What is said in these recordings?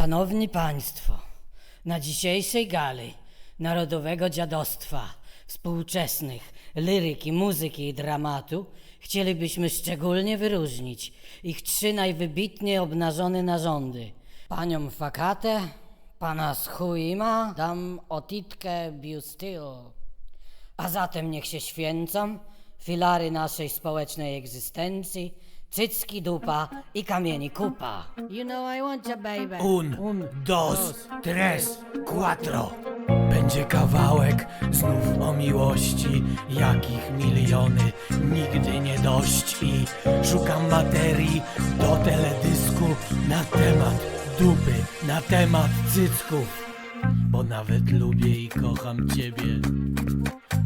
Szanowni Państwo, na dzisiejszej gali Narodowego Dziadostwa Współczesnych Liryki, Muzyki i Dramatu chcielibyśmy szczególnie wyróżnić ich trzy najwybitnie obnażone narządy. Panią Fakatę, pana Schuima, dam Otitkę Biustyl. A zatem niech się święcą filary naszej społecznej egzystencji, cycki dupa i kamieni kupa. You know I want you, baby. Un, dos, tres, cuatro. Będzie kawałek znów o miłości, jakich miliony, nigdy nie dość. I szukam materii do teledysku na temat dupy, na temat cycków. Bo nawet lubię i kocham ciebie.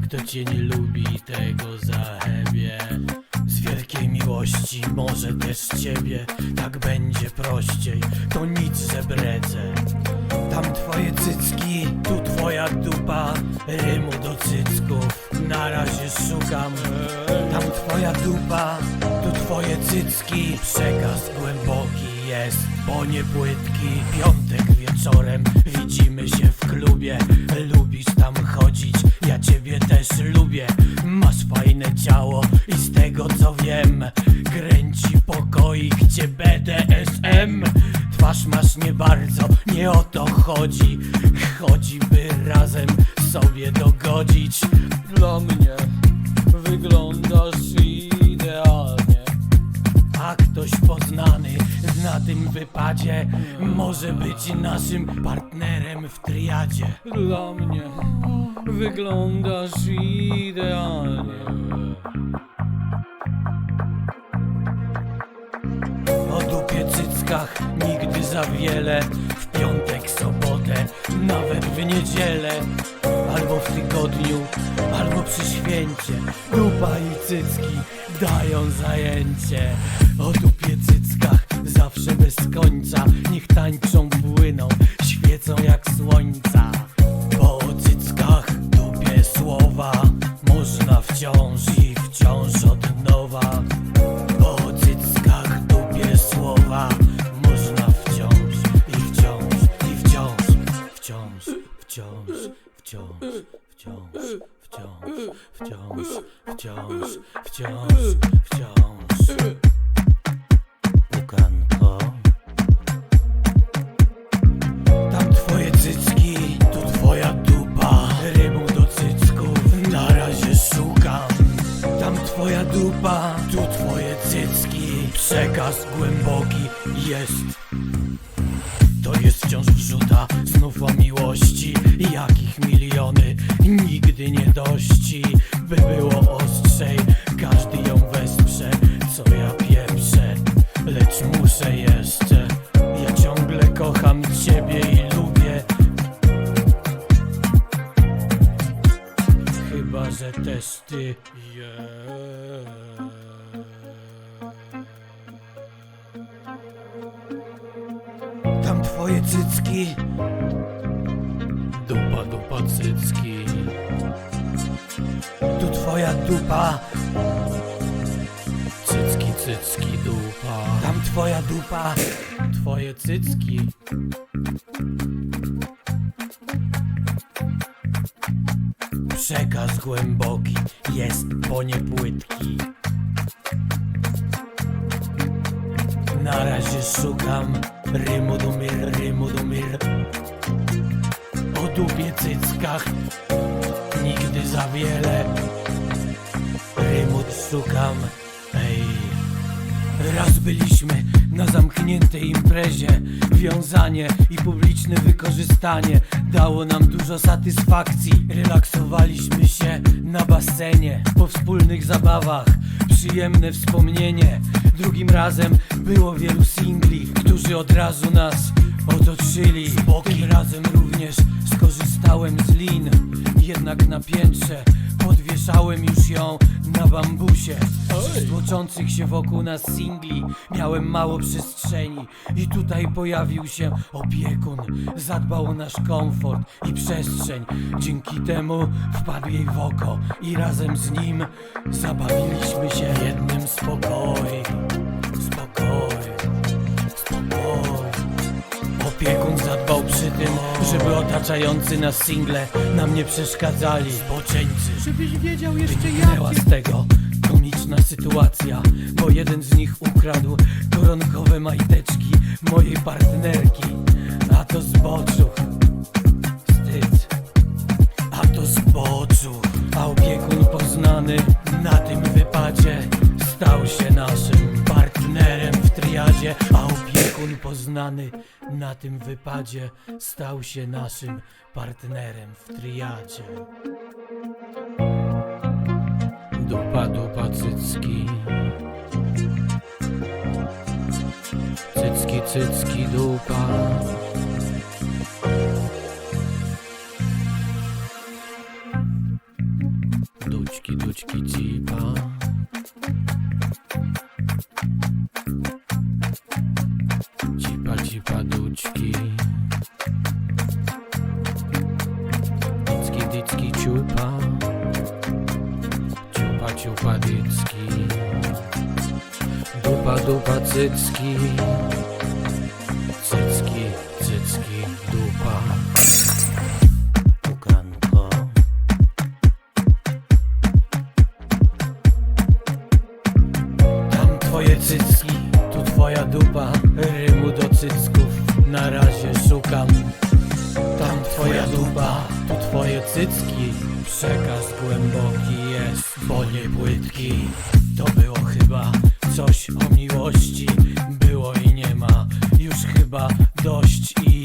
Kto cię nie lubi, tego zahebie. Wielkiej miłości, może też ciebie, tak będzie prościej, to nic żebrecę. Tam twoje cycki, tu twoja dupa, rymu do cycków, na razie szukam. Tam twoja dupa, tu twoje cycki, przekaz głęboki jest, bo nie płytki. Piątek wieczorem widzimy się w klubie, lubisz tam chodzić, ja ciebie też lubię. Masz fajne ciało i z tego co wiem, kręci pokoik cię BDSM. Twarz masz nie bardzo, nie o to chodzi. Chodzi by razem sobie dogodzić. Dla mnie wyglądasz idealnie. A ktoś poznany na tym wypadzie może być naszym partnerem w triadzie. Dla mnie wyglądasz idealnie. O dupie cyckach nigdy za wiele. W piątek, sobotę, nawet w niedzielę. Albo w tygodniu, albo przy święcie. Dupa i cycki dają zajęcie. O dupie cyckach zawsze bez końca. Niech tańczą, płyną, świecą jak słońca słowa Można wciąż i wciąż od nowa. Po cyckach dupie słowa Można wciąż i wciąż i wciąż Wciąż, wciąż, wciąż, wciąż, wciąż, wciąż, wciąż, wciąż, wciąż. Pukanko twoja dupa, tu twoje cycki. Przekaz głęboki jest. To jest wciąż wrzuta znów o miłości. Jakich miliony nigdy nie dości. By było ostrzej, każdy ją wesprze. Co ja pieprzę, lecz muszę jeszcze. Ja ciągle kocham ciebie i lubię. Chyba, że też ty Tam cycki. Dupa, dupa, cycki. Tu twoja dupa. Cycki, cycki, dupa. Tam twoja dupa. Twoje cycki. Przekaz głęboki jest po nie płytki Na razie szukam rymu do O dupie cyckach. Nigdy za wiele Rymu szukam, ej. Raz byliśmy na zamkniętej imprezie. Wiązanie i publiczne wykorzystanie Dało nam dużo satysfakcji. Relaksowaliśmy się na basenie Po wspólnych zabawach. Przyjemne wspomnienie. Drugim razem było wielu singli Którzy od razu nas otoczyli. Tym razem również skorzystałem z lin Jednak na piętrze podwieszałem już ją na bambusie. Z tłoczących się wokół nas singli Miałem mało przestrzeni I tutaj pojawił się opiekun. Zadbał o nasz komfort i przestrzeń. Dzięki temu wpadł jej w oko I razem z nim zabawiliśmy się jednym spokoju. Spokoj, spokoj Opiekun zadbał przy tym, żeby otaczający nas single nam nie przeszkadzali. Zboczeńcy, Żebyś wiedział jeszcze jak z tego komiczna sytuacja, bo jeden z nich ukradł koronkowe majteczki mojej partnerki, a to zboczuch. Wstyd, a to zboczuch. A opiekun poznany na tym opiekun poznany na tym wypadzie stał się naszym partnerem w triadzie. Dupa, dupa, cycki Cycki, dupa. Dućki, dućki, Cipa, Dycki Dupa, dupa, Cycki, dupa, tu twoje cycki. Przekaz głęboki jest, bo nie płytki To było chyba coś o miłości. Było i nie ma. Już chyba dość I